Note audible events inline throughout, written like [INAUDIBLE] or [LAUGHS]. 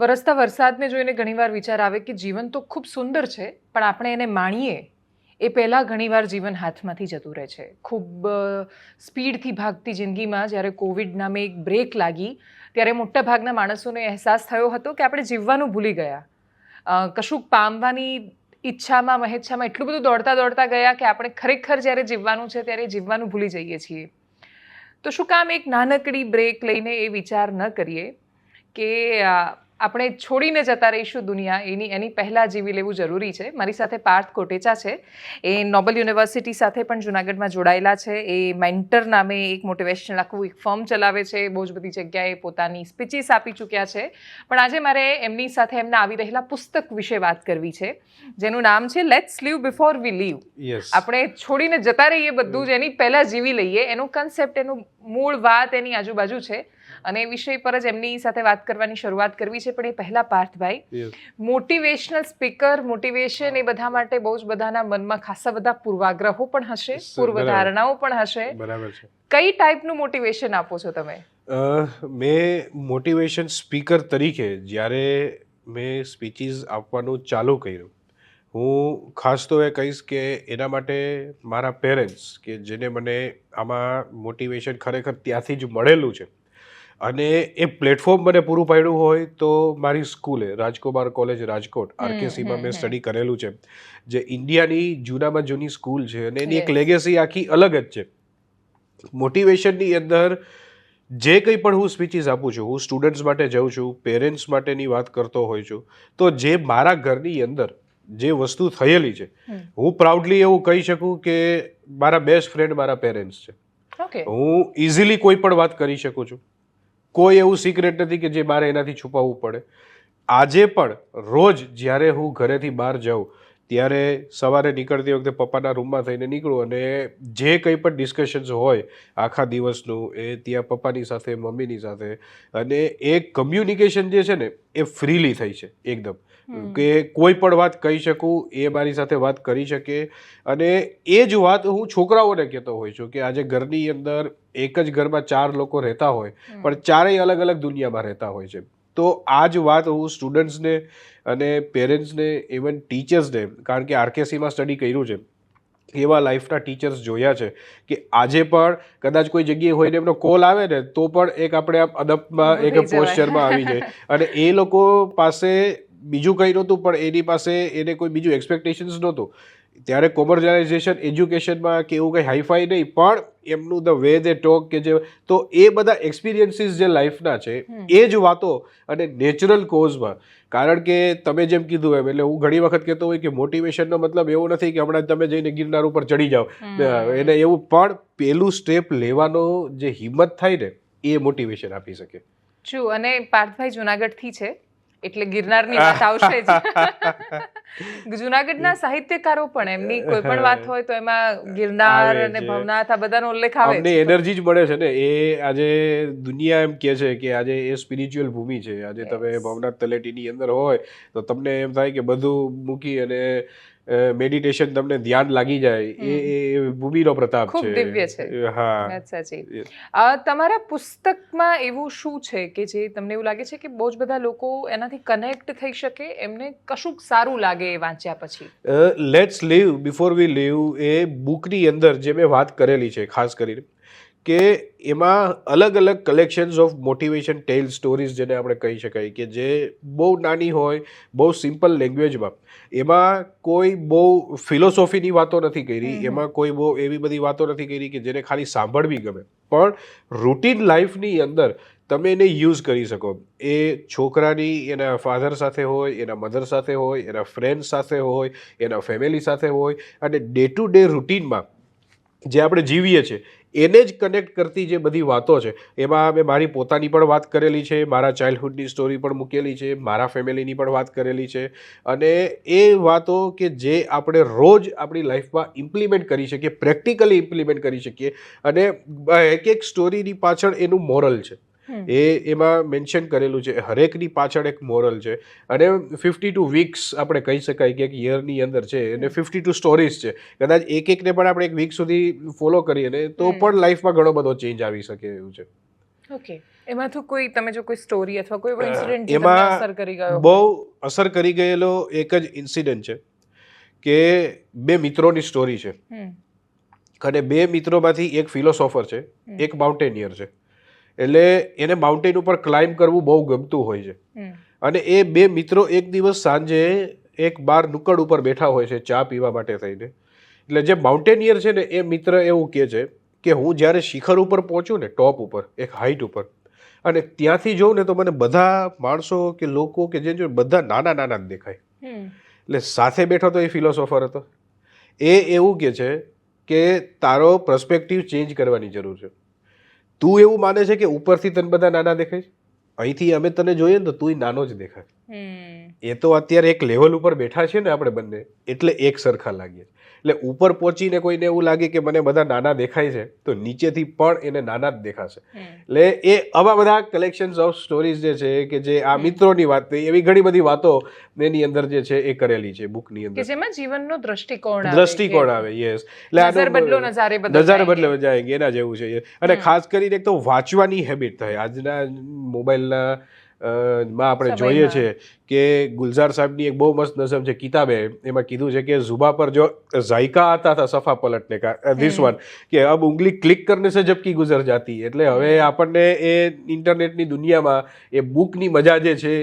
વરસતા વરસાદને જોઈને ઘણીવાર વિચાર આવે કે જીવન તો ખૂબ સુંદર છે, પણ આપણે એને માણીએ, એ પહેલાં ઘણીવાર જીવન હાથમાંથી જતું રહે છે. ખૂબ સ્પીડથી ભાગતી જિંદગીમાં જ્યારે કોવિડ નામે એક બ્રેક લાગી, ત્યારે મોટાભાગના માણસોને અહેસાસ થયો હતો કે આપણે જીવવાનું ભૂલી ગયા. કશુંક પામવાની ઈચ્છામાં, મહેચ્છામાં એટલું બધું દોડતા દોડતા ગયા કે આપણે ખરેખર જ્યારે જીવવાનું છે ત્યારે જીવવાનું ભૂલી જઈએ છીએ. તો શું કામ એક નાનકડી બ્રેક લઈને એ વિચાર ન કરીએ કે આપણે છોડીને જતા રહીશું દુનિયા એની એની પહેલાં જીવી લેવું જરૂરી છે. મારી સાથે પાર્થ કોટેચા છે. એ નોબલ યુનિવર્સિટી સાથે પણ જુનાગઢમાં જોડાયેલા છે. એ મેન્ટર નામે એક મોટિવેશનલ આખું એક ફર્મ ચલાવે છે. બહુ જ બધી જગ્યાએ પોતાની સ્પીચીસ આપી ચૂક્યા છે. પણ આજે મારે એમની સાથે એમના આવી રહેલા પુસ્તક વિશે વાત કરવી છે જેનું નામ છે let's leave before we leave આપણે છોડીને જતા રહીએ બધું જ એની પહેલાં જીવી લઈએ. એનું કન્સેપ્ટ એનું મૂળ વાત એની આજુબાજુ છે. અને એ વિષય પર જ એમની સાથે વાત કરવાની શરૂઆત કરવી છે. પણ એ પહેલાં પાર્થભાઈ મોટિવેશનલ સ્પીકર મોટિવેશન એ બધા માટે બહુ જ બધાના મનમાં ખાસા બધા પૂર્વાગ્રહો પણ હશે પૂર્વધારણાઓ પણ હશે. બરાબર છે. કઈ ટાઈપનું મોટિવેશન આપો છો તમે? મેં મોટિવેશન સ્પીકર તરીકે જ્યારે મેં સ્પીચીસ આપવાનું ચાલુ કર્યું હું ખાસ તો એ કહીશ કે એના માટે મારા પેરેન્ટ્સ કે જેને મને આમાં મોટિવેશન ખરેખર ત્યાંથી જ મળેલું છે અને એ પ્લેટફોર્મ મને પૂરું પાડ્યું હોય તો મારી સ્કૂલે રાજકુમાર કોલેજ રાજકોટ આરકેસીમાં મેં સ્ટડી કરેલું છે. જે ઇન્ડિયાની જૂનામાં જૂની સ્કૂલ છે અને એની એક લેગેસી આખી અલગ જ છે. મોટિવેશનની અંદર જે કંઈ પણ હું સ્પીચીસ આપું છું હું સ્ટુડન્ટ્સ માટે જાઉં છું પેરેન્ટ્સ માટેની વાત કરતો હોઉં છું તો જે મારા ઘરની અંદર જે વસ્તુ થયેલી છે હું પ્રાઉડલી એવું કહી શકું કે મારા બેસ્ટ ફ્રેન્ડ મારા પેરેન્ટ્સ છે. હું ઇઝીલી કોઈ પણ વાત કરી શકું છું. કોઈ એવું સિક્રેટ નથી કે જે મારે એનાથી છુપાવવું પડે. આજે પણ રોજ જ્યારે હું ઘરેથી બહાર જાઉં, ત્યારે સવારે નીકળતી વખતે પપ્પાના રૂમમાં થઈને નીકળું અને જે કંઈ પણ ડિસ્કશન્સ હોય, આખા દિવસનું એ ત્યાં પપ્પાની સાથે, મમ્મીની સાથે અને એ કમ્યુનિકેશન જે છે ને, એ ફ્રીલી થઈ છે, એકદમ. કે કોઈ પણ વાત કહી શકું એ મારી સાથે વાત કરી શકે. અને એ જ વાત હું છોકરાઓને કહેતો હોઉં છું કે આજે ઘરની અંદર એક જ ઘરમાં ચાર લોકો રહેતા હોય પણ ચારેય અલગ અલગ દુનિયામાં રહેતા હોય છે. તો આ જ વાત હું સ્ટુડન્ટ્સને અને પેરેન્ટ્સને ઇવન ટીચર્સને કારણ કે આરકેસીમાં સ્ટડી કર્યું છે એવા લાઈફના ટીચર્સ જોયા છે કે આજે પણ કદાચ કોઈ જગ્યાએ હોય ને એમનો કોલ આવે ને તો પણ એક આપણે આમ અદબમાં એક પોસ્ચરમાં આવી જાય. અને એ લોકો પાસે બીજું કંઈ નહોતું પણ એની પાસે એને કોઈ બીજું એક્સપેક્ટેશન્સ નહોતું. ત્યારે કોમર્શિયલાઇઝેશન એજ્યુકેશનમાં કે એવું કંઈ હાઈફાઈ નહીં પણ એમનું ધ વે દે ટોક કે જે તો એ બધા એક્સપિરિયન્સીસ જે લાઈફના છે એ જ વાતો અને નેચરલ કોઝમાં કારણ કે તમે જેમ કીધું એમ એટલે હું ઘણી વખત કહેતો હોય કે મોટિવેશનનો મતલબ એવો નથી કે હમણાં તમે જઈને ગિરનાર ઉપર ચડી જાઓ. એને એવું પણ પેલું સ્ટેપ લેવાનો જે હિંમત થાય ને એ મોટિવેશન આપી શકે. છું અને પાર્થભાઈ જુનાગઢથી છે. એટલે ગિરનારની વાત આવશે જ [LAUGHS] જુનાગઢના સાહિત્યકારો પણ એમની કોઈ પણ વાત હોય તો એમાં ગિરનાર અને. ભવનાથ આ બધાનો ઉલ્લેખ આવે અમને એનર્જી જ મળે છે ને એ આજે દુનિયા એમ કહે છે કે આજે એ સ્પિરિચ્યુઅલ ભૂમિ છે આજે તમે. ભવનાથ તલેટીની અંદર હોય તો તમને એમ થાય કે બધું મૂકી અને મેડિટેશન તમને ધ્યાન લાગી જાય એ ભૂમિનો પ્રતાપ ખૂબ દિવ્ય છે. હા. સાચી તમારા પુસ્તકમાં એવું શું છે કે જે તમને એવું લાગે છે કે બહુ જ બધા લોકો એનાથી કનેક્ટ થઈ શકે? એમને કશુંક સારું લાગે એ વાંચ્યા પછી? Let's leave before we leave એ બુકની અંદર જે મેં વાત કરેલી છે ખાસ કરીને કે એમાં અલગ અલગ collections of motivation tale stories જેને આપણે કહી શકાય કે જે બહુ નાની હોય બહુ સિમ્પલ લેંગ્વેજમાં એમાં કોઈ બહુ ફિલોસોફીની વાતો નથી કરી એમાં કોઈ બહુ એવી બધી વાતો નથી કરી કે જેને ખાલી સાંભળવી ગમે. પણ રૂટીન લાઈફની અંદર તમે એને યુઝ કરી શકો. એ છોકરાની એના ફાધર સાથે હોય એના મધર સાથે હોય એના ફ્રેન્ડ સાથે હોય એના ફેમિલી સાથે હોય અને ડે ટુ ડે રૂટીનમાં જે આપણે જીવીએ છીએ એને જ કનેક્ટ કરતી જે બધી વાતો છે, એમાં મેં મારી પોતાની પણ વાત કરેલી છે, મારા ચાઇલ્ડહુડની સ્ટોરી પણ મૂકેલી છે, મારા ફેમિલીની પણ વાત કરેલી છે, અને એ વાતો કે જે આપણે રોજ આપણી લાઈફમાં ઇમ્પ્લિમેન્ટ કરી શકીએ પ્રેક્ટિકલી ઇમ્પ્લિમેન્ટ કરી શકીએ, અને એક એક સ્ટોરીની પાછળ એનું મોરલ છે. એ એમાં મેન્શન કરેલું છે. હરેકની પાછળ એક મોરલ છે. અને ફિફ્ટી ટુ વીક્સ આપણે કહી શકાય કે એક યરની અંદર છે. અને ફિફ્ટી ટુ સ્ટોરીઝ છે. કદાચ એક એકને પણ આપણે એક વીક સુધી ફોલો કરીએ ને તો પણ લાઈફમાં ઘણો બધો ચેન્જ આવી શકે એવું છે. ઓકે એમાંથી કોઈ તમે જો કોઈ સ્ટોરી અથવા કોઈ ઇન્સિડન્ટ એમાં અસર કરી ગયો બહુ અસર કરી ગયેલો એક જ ઇન્સિડન્ટ છે કે બે મિત્રોની સ્ટોરી છે. અને બે મિત્રોમાંથી એક ફિલોસોફર છે. એક માઉન્ટેનિયર છે. એટલે એને માઉન્ટેન ઉપર ક્લાઇમ્બ કરવું બહુ ગમતું હોય છે. અને એ બે મિત્રો એક દિવસ સાંજે એક બાર નુક્કડ ઉપર બેઠા હોય છે ચા પીવા માટે થઈને. એટલે જે માઉન્ટેનિયર છે ને એ મિત્ર એવું કહે છે કે હું જ્યારે શિખર ઉપર પહોંચું ને ટોપ ઉપર એક હાઈટ ઉપર અને ત્યાંથી જોઉં ને તો મને બધા માણસો કે લોકો કે જે જો બધા નાના નાના જ દેખાય. એટલે સાથે બેઠો તો એ ફિલોસોફર હતો. એ એવું કહે છે કે તારો પ્રસ્પેક્ટિવ ચેન્જ કરવાની જરૂર છે. તું એવું માને છે કે ઉપરથી તને બધા નાના દેખાય છે? અહીંથી અમે તને જોઈએ ને તો તું નાનો જ દેખાય. એ તો અત્યારે એક લેવલ ઉપર બેઠા છે ને આપણે બંને એટલે એક સરખા લાગીએ એટલે ઉપર પહોંચીને કોઈને એવું લાગે કે મને બધા નાના દેખાય છે તો નીચેથી પણ એને નાના જ દેખાશે. એટલે એ આવા બધા કલેક્શન્સ ઓફ સ્ટોરીઝ જે છે કે જે આ મિત્રોની વાત થઈ એવી ઘણી બધી વાતો એની અંદર જે છે એ કરેલી છે બુકની અંદર. જેમાં જીવનનો દ્રષ્ટિકોણ આવે દ્રષ્ટિકોણ આવે યસ એટલે બદલો નજારે નજારે બદલે જાય એના જેવું છે અને ખાસ કરીને એક તો વાંચવાની હેબિટ થાય. આજના મોબાઈલના માં આપણે જોઈએ છે કે ગુલઝાર સાહેબની એક બહુ મસ્ત નઝમ છે કિતાબે એમાં કીધું છે કે ઝુબા પર જો ઝાયકા આતા હતા સફા પલટને કા ધીસ વન કે અબ ઉંગલી ક્લિક કરને સે ઝબકી ગુજર જાતી. એટલે હવે આપણને એ ઇન્ટરનેટની દુનિયામાં એ બુકની મજા જે છે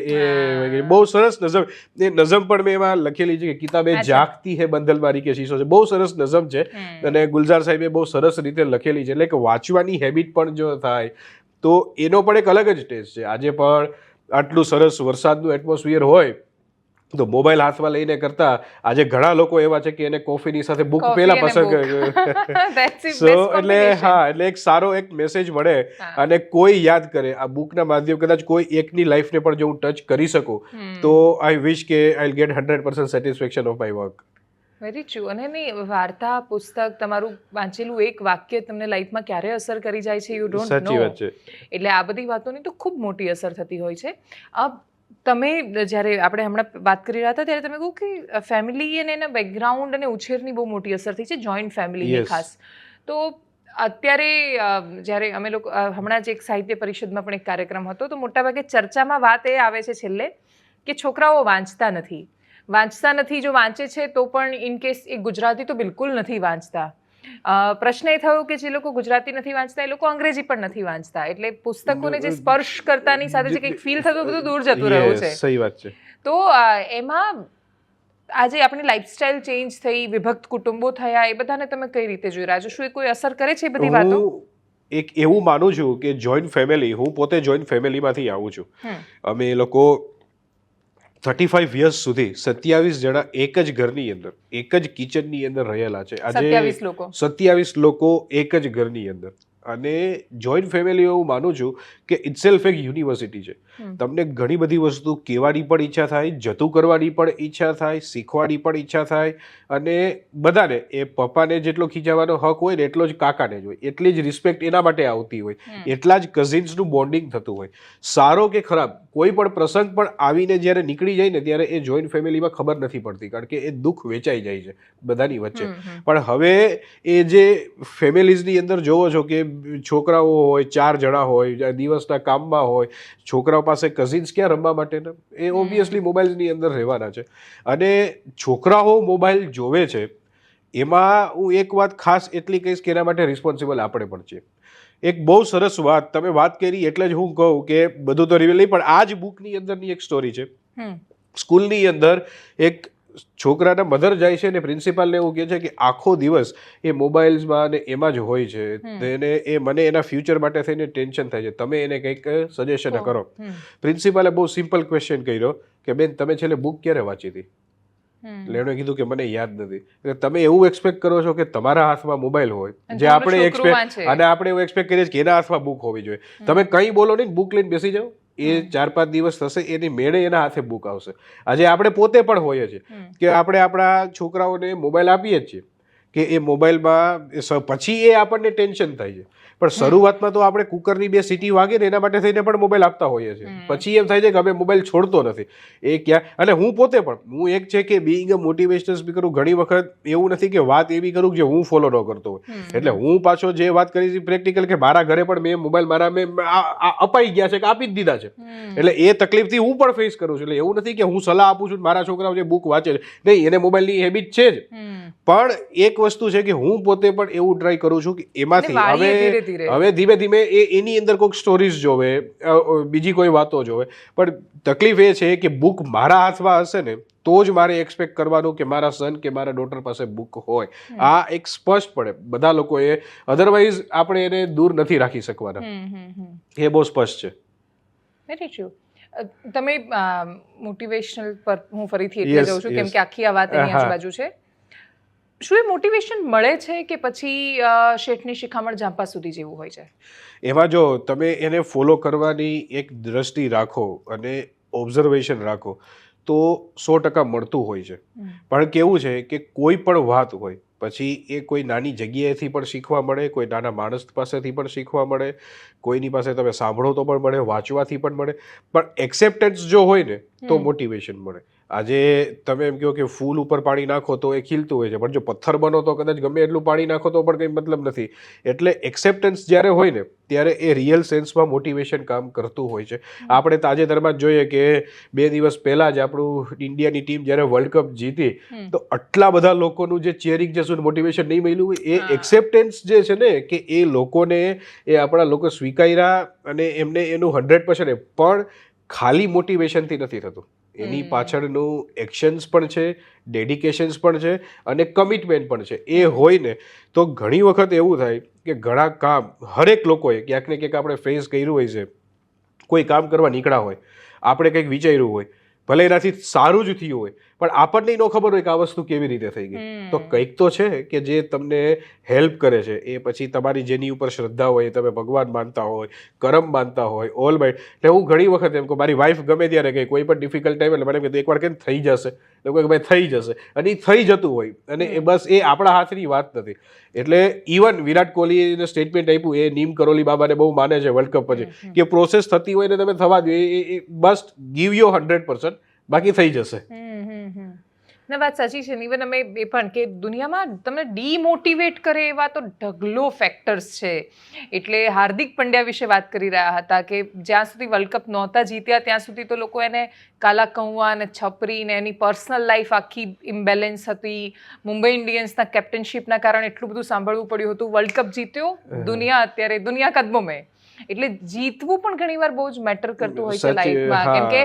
એ બહુ સરસ નઝમ એ નઝમ પણ મેં એમાં લખેલી છે કે કિતાબે. જાગતી હે બંદલ મારી કે શીશો છે. બહુ સરસ નઝમ છે અને ગુલઝાર સાહેબે બહુ સરસ રીતે લખેલી છે. એટલે કે વાંચવાની હેબિટ પણ જો થાય તો એનો પણ એક અલગ જ ટેસ્ટ છે. આજે પણ આટલું સરસ વરસાદનું એટમોસ્ફિયર હોય તો મોબાઈલ હાથમાં લઈને કરતા આજે ઘણા લોકો એવા છે કે એને કોફીની સાથે બુક પહેલા પસંદ book. કરે [LAUGHS] That's the સો એટલે હા એટલે એક સારો એક મેસેજ મળે અને કોઈ યાદ કરે. આ બુકના માધ્યમ કદાચ કોઈ એકની લાઈફને પણ જો હું ટચ કરી શકું તો આઈ વિશ કે I get hundred percent satisfaction of my work very true અને એની વાર્તા પુસ્તક તમારું વાંચેલું એક વાક્ય તમને લાઈફમાં ક્યારે અસર કરી જાય છે યુ ડોન્ટ નો એટલે આ બધી વાતોની તો ખૂબ મોટી અસર થતી હોય છે. અબ તમે જ્યારે આપણે હમણાં વાત કરી રહ્યા હતા ત્યારે તમે કહું કે ફેમિલી અને એના બેકગ્રાઉન્ડ અને ઉછેરની બહુ મોટી અસર થઈ છે જોઈન્ટ ફેમિલીની ખાસ. તો અત્યારે જ્યારે અમે લોકો હમણાં જ એક સાહિત્ય પરિષદમાં પણ એક કાર્યક્રમ હતો તો મોટાભાગે ચર્ચામાં વાત એ આવે છે છેલ્લે કે છોકરાઓ વાંચતા નથી. વાંચતા નથી જો વાંચે છે તો પણ ઇન કેસ એ ગુજરાતી તો બિલકુલ નથી વાંચતા. પ્રશ્ન એ થયો કે જે લોકો ગુજરાતી નથી વાંચતા એ લોકો અંગ્રેજી પણ નથી વાંચતા. એટલે પુસ્તકોને જે સ્પર્શ કરતાની સાથે જે કંઈક ફીલ થતું બધું દૂર જતું રહ્યું છે. સહી વાત છે. તો એમાં આજે આપણી લાઈફસ્ટાઈલ ચેન્જ થઈ વિભક્ત કુટુંબો થયા એ બધાને તમે કઈ રીતે જોઈ રહ્યા છો? શું એ કોઈ અસર કરે છે એ બધી વાતો? એક એવું માનું છું કે જોઈન્ટ ફેમિલી હું પોતે જોઈન્ટ ફેમિલીમાંથી આવું છું. અમે લોકો થર્ટી ફાઈવ યર્સ સુધી સત્યાવીસ જણા એક જ ઘરની અંદર એક જ કિચનની અંદર રહેલા છે. આજે સત્યાવીસ લોકો એક જ ઘરની અંદર. અને જોઈન્ટ ફેમિલી હું માનું છું કે ઇટસેલ્ફ એક યુનિવર્સિટી છે. તમને ઘણી બધી વસ્તુ કહેવાની પણ ઈચ્છા થાય જતું કરવાની પણ ઈચ્છા થાય શીખવાની પણ ઈચ્છા થાય અને બધાને એ પપ્પાને જેટલો ખીચાવાનો હક હોય ને એટલો જ કાકાને જ હોય. એટલી જ રિસ્પેક્ટ એના માટે આવતી હોય. એટલા જ કઝિન્સનું બોન્ડિંગ થતું હોય. સારો કે ખરાબ કોઈ પણ પ્રસંગ પણ આવીને જ્યારે નીકળી જાય ને ત્યારે એ જોઈન્ટ ફેમિલીમાં ખબર નથી પડતી કારણ કે એ દુઃખ વેચાઈ જાય છે બધાની વચ્ચે. પણ હવે એ જે ફેમિલીઝની અંદર જોવો છો કે છોકરાઓ હોય ચાર જણા હોય દિવસના કામમાં હોય છોકરાઓ પાસે કઝિન્સ ક્યાં રમવા માટેના? એ ઓબ્વિયસલી મોબાઈલ્સની અંદર રહેવાના છે. અને છોકરાઓ મોબાઈલ જોવે છે એમાં હું એક વાત ખાસ એટલી કહીશ કે એના માટે રિસ્પોન્સિબલ આપણે પણ છીએ. એક બહુ સરસ વાત તમે વાત કરી એટલે જ હું કહું કે બધું તો રિવીલ નહીં પણ આ જ બુકની અંદરની એક સ્ટોરી છે. સ્કૂલની અંદર એક છોકરાના મધર જાય છે ને પ્રિન્સિપાલને એવું કહે છે કે આખો દિવસ એ મોબાઈલ્સમાં અને એમાં જ હોય છે. તેને એને એ મને એના ફ્યુચર માટે થઈને ટેન્શન થાય છે. તમે એને કંઈક સજેશન કરો. પ્રિન્સિપાલે બહુ સિમ્પલ ક્વેશ્ચન કર્યો કે બેન તમે છેલ્લે બુક ક્યારે વાંચી હતી. એટલે એણે કીધું કે મને યાદ નથી. એટલે તમે એવું એક્સપેક્ટ કરો છો કે તમારા હાથમાં મોબાઈલ હોય. જે આપણે એક્સપેક્ટ અને આપણે એવું એક્સપેક્ટ કરીએ છીએ કે એના હાથમાં બુક હોવી જોઈએ. તમે કંઈ બોલો નહીં બુક લઈને બેસી જાઓ. એ ચાર પાંચ દિવસ થશે એની મેળે એના હાથે બુક આવશે. આજે આપણે પોતે પણ હોઈએ છીએ કે આપણે આપણા છોકરાઓને મોબાઈલ આપીએ જ છીએ કે એ મોબાઈલમાં પછી એ આપણને ટેન્શન થાય છે. પણ શરૂઆતમાં તો આપણે કુકરની બે સીટી વાગે ને એના માટે થઈને પણ મોબાઈલ આપતા હોઈએ છીએ. પછી એમ થાય છે કે અમે મોબાઈલ છોડતો નથી. એ ક્યાં? અને હું પોતે પણ હું એક છે કે બિંગ અ મોટિવેશનલ સ્પીકર હું ઘણી વખત એવું નથી કે વાત એવી કરું કે જે હું ફોલો ન કરતો હોય. એટલે હું પાછો જે વાત કરી છે પ્રેક્ટિકલ કે મારા ઘરે પણ મેં મોબાઈલ મારા મેં અપાઈ ગયા છે કે આપી જ દીધા છે. એટલે એ તકલીફથી હું પણ ફેસ કરું છું. એટલે એવું નથી કે હું સલાહ આપું છું મારા છોકરાઓ જે બુક વાંચે છે. નહીં એને મોબાઈલની હેબિટ છે જ. પણ એક વસ્તુ છે કે હું પોતે પણ એવું ટ્રાય કરું છું કે એમાંથી હવે ધીરે. હવે ધીમે ધીમે એ એની અંદર કોઈક સ્ટોરીઝ જોવે બીજી કોઈ વાતો જોવે. પણ તકલીફ એ છે કે બુક મારા હાથમાં હશે ને તો જ મારે એક્સપેક્ટ કરવાનું કે મારા સન કે મારા ડોટર પાસે બુક હોય. આ એક સ્પષ્ટ પડે. બધા લોકોએ અધરવાઇઝ આપણે એને દૂર નથી રાખી શકવાના. એ બહુ સ્પષ્ટ છે. વેરી ટ્રુ તમે મોટિવેશનલ પર હું ફરીથી એટલે જાઉં છું કેમ કે આખી આ વાત એની. આજુબાજુ છે. શું એ મોટિવેશન મળે છે કે પછી શેઠની શિખામણ જાંપા સુધી જેવું હોય છે? એમાં જો તમે એને ફોલો કરવાની એક દ્રષ્ટિ રાખો અને ઓબ્ઝર્વેશન રાખો તો સો ટકા મળતું હોય છે. પણ કેવું છે કે કોઈ પણ વાત હોય પછી એ કોઈ નાની જગ્યાએથી પણ શીખવા મળે કોઈ નાના માણસ પાસેથી પણ શીખવા મળે કોઈની પાસે તમે સાંભળો તો પણ મળે વાંચવાથી પણ મળે પણ એક્સેપ્ટન્સ જો હોય ને તો મોટિવેશન મળે. આજે તમે એમ કહો કે ફૂલ ઉપર પાણી નાખો તો એ ખીલતું હોય છે પણ જો પથ્થર બનો તો કદાચ ગમે એટલું પાણી નાખો તો પણ કંઈ મતલબ નથી. એટલે એક્સેપ્ટન્સ જ્યારે હોય ને ત્યારે એ રિયલ સેન્સમાં મોટિવેશન કામ કરતું હોય છે. આપણે તાજેતરમાં જ જોઈએ કે બે દિવસ પહેલાં જ આપણું ઇન્ડિયાની ટીમ જ્યારે વર્લ્ડ કપ જીતી તો આટલા બધા લોકોનું જે ચેરિંગ જે શું મોટિવેશન નહીં મળ્યું એ એક્સેપ્ટન્સ જે છે ને કે એ લોકોને એ આપણા લોકો સ્વીકાર્યા અને એમને એનું હંડ્રેડ પર્સન્ટ પણ ખાલી મોટિવેશનથી નથી થતું. એની પાછળનું એક્શન્સ પણ છે ડેડિકેશન્સ પણ છે અને કમિટમેન્ટ પણ છે. એ હોય ને તો ઘણી વખત એવું થાય કે ઘણા કામ હરેક લોકોએ ક્યાંક ને ક્યાંક આપણે ફેસ કર્યું હોય છે. કોઈ કામ કરવા નીકળ્યા હોય આપણે કંઈક વિચાર્યું હોય ભલે એનાથી સારું જ થયું હોય પણ આપણને ન ખબર હોય કે આ વસ્તુ કેવી રીતે થઈ ગઈ. તો કંઈક તો છે કે જે તમને હેલ્પ કરે છે એ પછી તમારી જેની ઉપર શ્રદ્ધા હોય તમે ભગવાન માનતા હોય કરમ માનતા હોય ઓલ માઇટ એટલે હું ઘણી વખત એમ કે મારી વાઈફ ગમે ત્યારે કંઈ કોઈ પણ ડિફિકલ્ટ ટાઈમ એટલે મને કીધું એકવાર કેમ થઈ જશે? કોઈ કે ભાઈ થઈ જશે. અને એ થઈ જતું હોય. અને એ બસ એ આપણા હાથની વાત નથી. એટલે ઇવન વિરાટ કોહલીએ સ્ટેટમેન્ટ આપ્યું એ નીમ કરોલી બાબાને બહુ માને છે વર્લ્ડ કપ પછી કે પ્રોસેસ થતી હોય ને તમે થવા દો. એ બસ ગીવ યુ હંડ્રેડ પર્સન્ટ બાકી થઈ જશે. ના વાત સાચી છે. ઇવન અમે એ પણ કે દુનિયામાં તમને ડીમોટિવેટ કરે એવા તો ઢગલો ફેક્ટર્સ છે. એટલે હાર્દિક પંડ્યા વિશે વાત કરી રહ્યા હતા કે જ્યાં સુધી વર્લ્ડ કપ નહોતા જીત્યા ત્યાં સુધી તો લોકો એને કાલા કૌવા અને છપરી ને એની પર્સનલ લાઈફ આખી ઇમ્બેલેન્સ હતી. મુંબઈ ઇન્ડિયન્સના કેપ્ટનશીપના કારણે એટલું બધું સાંભળવું પડ્યું હતું. વર્લ્ડ કપ જીત્યો દુનિયા અત્યારે દુનિયા કદમો મેં. એટલે જીતવું પણ ઘણીવાર બહુ જ મેટર કરતું હોય છે લાઈફમાં કેમ કે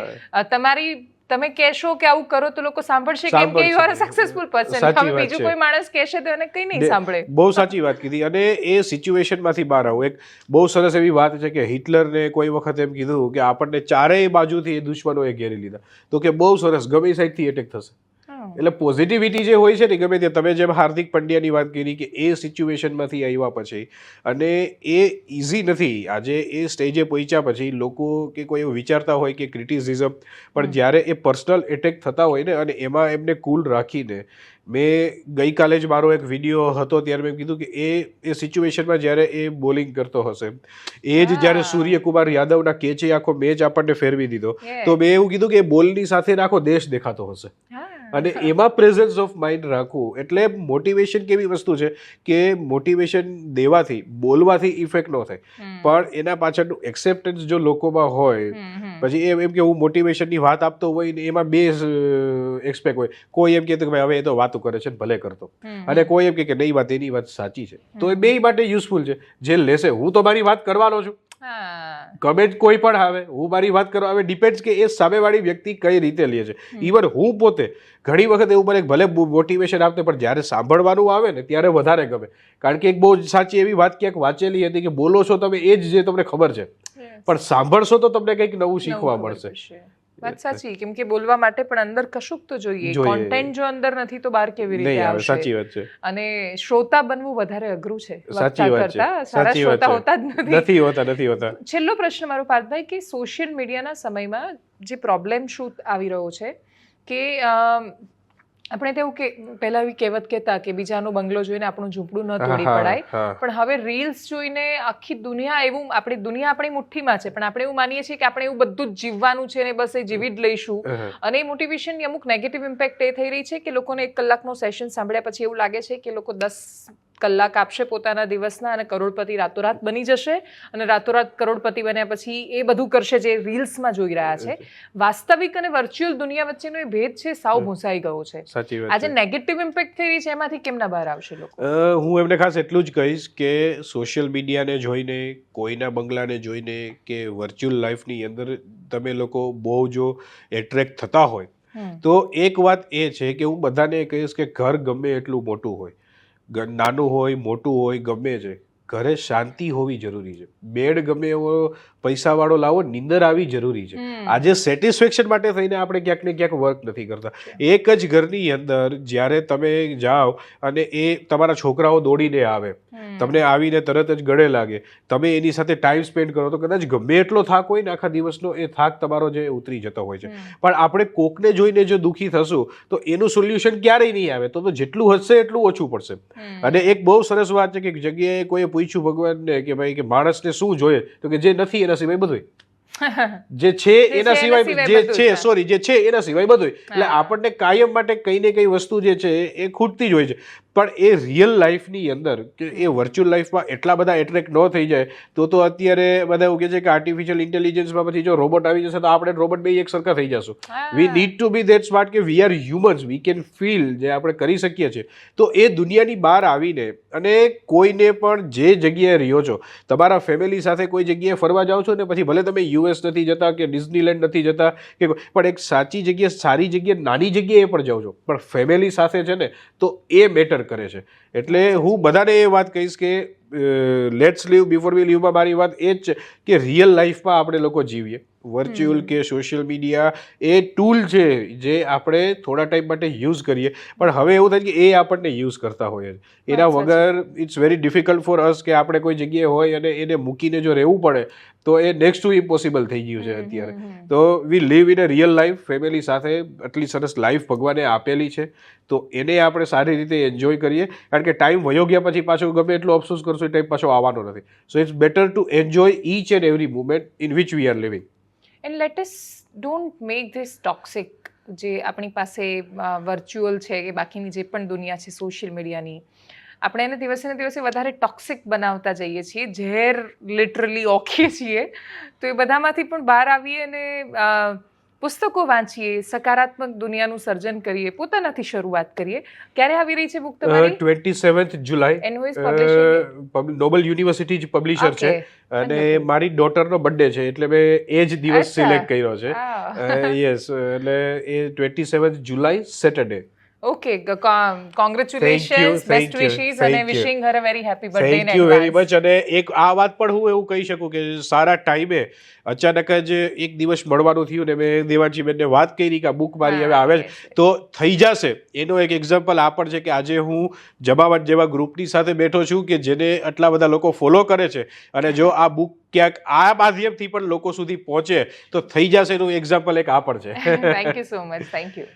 તમારી તમે કહેશો કે આવું કરો તો લોકો સાંભળશે કેમ કે યુ આર. સક્સેસફુલ પર્સન હવે બીજું કોઈ માણસ કહેશે તો એને કંઈ નહીં સાંભળે. બહુ સાચી વાત કીધી. અને એ સિચ્યુએશનમાંથી બહાર આવું. એક બહુ સરસ એવી વાત છે કે હિટલરને કોઈ વખત એમ કીધું કે આપણને ચારેય બાજુથી એ દુશ્મનોએ ઘેરી લીધા. તો કે બહુ સરસ ગમે સાઈડથી એટેક થશે. એટલે પોઝિટિવિટી જે હોય છે ને ગમે તે તમે જેમ હાર્દિક પંડ્યાની વાત કરી કે એ સિચ્યુએશનમાંથી આવ્યા પછી અને એ ઇઝી નથી. આજે એ સ્ટેજે પહોંચ્યા પછી લોકો કે કોઈ એવું વિચારતા હોય કે ક્રિટિસિઝમ પણ જ્યારે એ પર્સનલ એટેક થતા હોય ને અને એમાં એમને કુલ રાખીને મેં ગઈકાલે જ મારો એક વીડિયો હતો ત્યારે મેં કીધું કે એ એ સિચ્યુએશનમાં જ્યારે એ બોલિંગ કરતો હશે એ જ જ્યારે સૂર્યકુમાર યાદવના કેચે આખો મેચ આપણને ફેરવી દીધો તો મેં એવું કીધું કે એ બોલની સાથે આખો દેશ દેખાતો હશે. અને એમાં પ્રેઝન્સ ઓફ માઇન્ડ રાખવું એટલે મોટિવેશન કેવી વસ્તુ છે કે મોટિવેશન દેવાથી બોલવાથી ઇફેક્ટ ન થાય. પણ એના પાછળનું એક્સેપ્ટન્સ જો લોકોમાં હોય. પછી એમ એમ કે હું મોટિવેશનની વાત આપતો હોય ને એમાં બે એક્સપેક્ટ હોય. કોઈ એમ કે ભાઈ હવે એ તો વાતો કરે છે ભલે કરતો. અને કોઈ એમ કે કે નહીં વાત એની વાત સાચી છે. તો એ બે માટે યુઝફુલ છે. જે લેશે હું તો મારી વાત કરવાનો છું. હા. જ કોઈ પણ આવે હું મારી વાત કરું હવે ડિપેન્ડ કે એ સામેવાળી વ્યક્તિ કઈ રીતે લે છે. ઇવન હું પોતે ઘણી વખત એવું કે ભલે મોટિવેશન આપતે પણ જ્યારે સાંભળવાનું આવે ને ત્યારે વધારે ગમે. કારણ કે એક બહુ સાચી એવી વાત ક્યાંક વાંચેલી હતી કે બોલો છો તમે એ જ જે તમને ખબર છે. પણ સાંભળશો તો તમને કંઈક નવું શીખવા મળશે. વાત સાચી કેમ કે બોલવા માટે પણ અંદર કશુંક તો જોઈએ. કોન્ટેન્ટ જો અંદર નથી તો બહાર કેવી રીતે આવશે? સાચી વાત છે. અને શ્રોતા બનવું વધારે અઘરું છે સાચી વાત છે. કરતા. સારા શ્રોતા હોતા જ નથી. નથી હોતા નથી હોતા. છેલ્લો પ્રશ્ન મારો પાર્થભાઈ કે સોશિયલ મીડિયાના સમયમાં જે પ્રોબ્લેમ શું આવી રહ્યો છે? કે આપણે તેવું કે પહેલા એવી કહેવત કહેતા કે બીજાનો બંગલો જોઈને આપણું ઝૂંપડું ન તોડી પડાય. પણ હવે રીલ્સ જોઈને આખી દુનિયા એવું આપણી દુનિયા આપણી મુઠ્ઠીમાં છે. પણ આપણે એવું માનીએ છીએ કે આપણે એવું બધું જ જીવવાનું છે ને બસ એ જીવી જ લઈશું. અને એ મોટિવેશનની અમુક નેગેટિવ ઇમ્પેક્ટ એ થઈ રહી છે કે લોકોને એક કલાકનો સેશન સાંભળ્યા પછી એવું લાગે છે કે લોકો દસ કલાક આપશે પોતાના દિવસના અને કરોડપતિ રાતોરાત બની જશે અને રાતોરાત કરોડપતિ બન્યા પછી એ બધું કરશે જે રીલ્સમાં જોઈ રહ્યા છે. વાસ્તવિક અને વર્ચ્યુઅલ દુનિયા વચ્ચેનો એ ભેદ છે સાવ ભૂંસાઈ ગયો છે. આજે નેગેટિવ ઇમ્પેક્ટ થઈ રહી છે એમાંથી કેમના બહાર આવશે લોકો? હું એમને ખાસ એટલું જ કહીશ કે સોશિયલ મીડિયાને જોઈને કોઈના બંગલાને જોઈને કે વર્ચ્યુઅલ લાઈફની અંદર તમે લોકો બહુ જો એટ્રેક્ટ થતા હોય તો એક વાત એ છે કે હું બધાને કહીશ કે ઘર ગમે એટલું મોટું હોય. નાનું હોય મોટું હોય ગમે છે ઘરે શાંતિ હોવી જરૂરી છે. બેડ ગમે એવો પૈસાવાળો લાવો નિંદર આવી જરૂરી છે. આજે સેટિસ્ફેક્શન માટે થઈને આપણે ક્યાંક ને ક્યાંક વર્ક નથી કરતા. એક જ ઘરની અંદર જ્યારે તમે જાઓ અને એ તમારા છોકરાઓ દોડીને આવે. તમને આવીને તરત જ ગળે લાગે. તમે એની સાથે ટાઈમ સ્પેન્ડ કરો તો કદાચ ગમે એટલો થાક હોય ને આખા દિવસનો એ થાક તમારો જે ઉતરી જતો હોય છે. પણ આપણે કોકને જોઈને જો દુઃખી થશું તો એનું સોલ્યુશન ક્યારેય નહીં આવે. તો તો જેટલું હશે એટલું ઓછું પડશે. અને એક બહુ સરસ વાત છે કે જગ્યાએ કોઈએ પૂછ્યું ભગવાનને કે ભાઈ કે માણસને શું જોઈએ? તો કે જે નથી એના સિવાય બધું જે છે એના સિવાય જે છે છે. સોરી જે છે એના સિવાય બધું એટલે આપણને કાયમ માટે કઈ ને કઈ વસ્તુ જે છે એ ખૂટતી જ હોય છે. પણ એ રિયલ લાઈફની અંદર કે એ વર્ચ્યુઅલ લાઈફમાં એટલા બધા એટ્રેક્ટ ન થઈ જાય તો તો અત્યારે બધા એવું કહે છે કે આર્ટિફિશિયલ ઇન્ટેલિજન્સમાં પછી જો રોબોટ આવી જશે તો આપણે રોબોટ બે એક સરખા થઈ જશું. We need to be that smart કે we are humans we can feel જે આપણે કરી શકીએ છીએ. તો એ દુનિયાની બહાર આવીને અને કોઈને પણ જે જગ્યાએ રહ્યો છો તમારા ફેમિલી સાથે કોઈ જગ્યાએ ફરવા જાઓ છો ને પછી ભલે તમે યુએસ નથી જતા કે ડિઝનીલેન્ડ નથી જતા કે પણ એક સાચી જગ્યાએ સારી જગ્યાએ નાની જગ્યાએ પણ જાઓ છો. પણ ફેમિલી સાથે છે ને તો એ મેટર કરે છે. એટલે હું બધાને એ વાત કહીશ કે લેટ્સ લીવ બિફોર વી લીવમાં મારી વાત એ જ છે કે રિયલ લાઈફમાં આપણે લોકો જીવીએ. વર્ચ્યુઅલ કે સોશિયલ મીડિયા એ ટૂલ છે જે આપણે થોડા ટાઈમ માટે યુઝ કરીએ. પણ હવે એવું થાય કે એ આપણને યુઝ કરતા હોઈએ એના વગર it's very difficult for us કે આપણે કોઈ જગ્યાએ હોય અને એને મૂકીને જો રહેવું પડે તો એ નેક્સ્ટ ટુ ઇમ્પોસિબલ થઈ ગયું છે અત્યારે. તો we live in a real life family સાથે આટલી સરસ લાઈફ ભગવાને આપેલી છે. તો એને આપણે સારી રીતે એન્જોય કરીએ. કારણ કે ટાઈમ વયો ગયા પછી પાછો ગમે એટલો અફસોસ કરશો એ ટાઈમ પાછો આવવાનો નથી. So it's better to enjoy each and every moment in which we are living and let us don't make this toxic જે આપણી પાસે વર્ચ્યુઅલ છે કે બાકીની જે પણ દુનિયા છે સોશિયલ મીડિયાની આપણે એને દિવસે ને દિવસે વધારે ટોક્સિક બનાવતા જઈએ છીએ, ઝેર લિટરલી ઓખીએ છીએ. તો એ બધામાંથી પણ બહાર આવીએ અને પુસ્તકો વાંચીએ સકારાત્મક દુનિયાનું સર્જન કરીએ પોતાનાથી શરૂઆત કરીએ. ક્યારે આવી રહી છે બુક તમારી? Twenty seventh July Noble University જ પબ્લિશર છે. અને મારી ડોટરનો બર્થડે છે એટલે મેં એ જ દિવસ સિલેક્ટ કર્યો છે. યસ એટલે એ twenty seventh July Saturday okay congratulations best you, અને wishing her a very happy birthday thank you very much અને એક આ વાત પણ હું એવું કહી શકું કે સારા ટાઈમે અચાનક જ એક દિવસ મળવાનું થયું ને મેં દેવાંશી બેનને વાત કરી કે આ બુક મારી હવે આવે છે તો થઈ જશે. એનો એક એક્ઝામ્પલ આ પણ છે કે આજે હું જમાવટ જેવા ગ્રુપની સાથે બેઠો છું કે જેને આટલા બધા લોકો ફોલો કરે છે. અને જો આ બુક ક્યાંક આ માધ્યમથી પણ લોકો સુધી પહોંચે તો થઈ જશે એનું એક્ઝામ્પલ એક આ પણ છે. Thank you so much thank you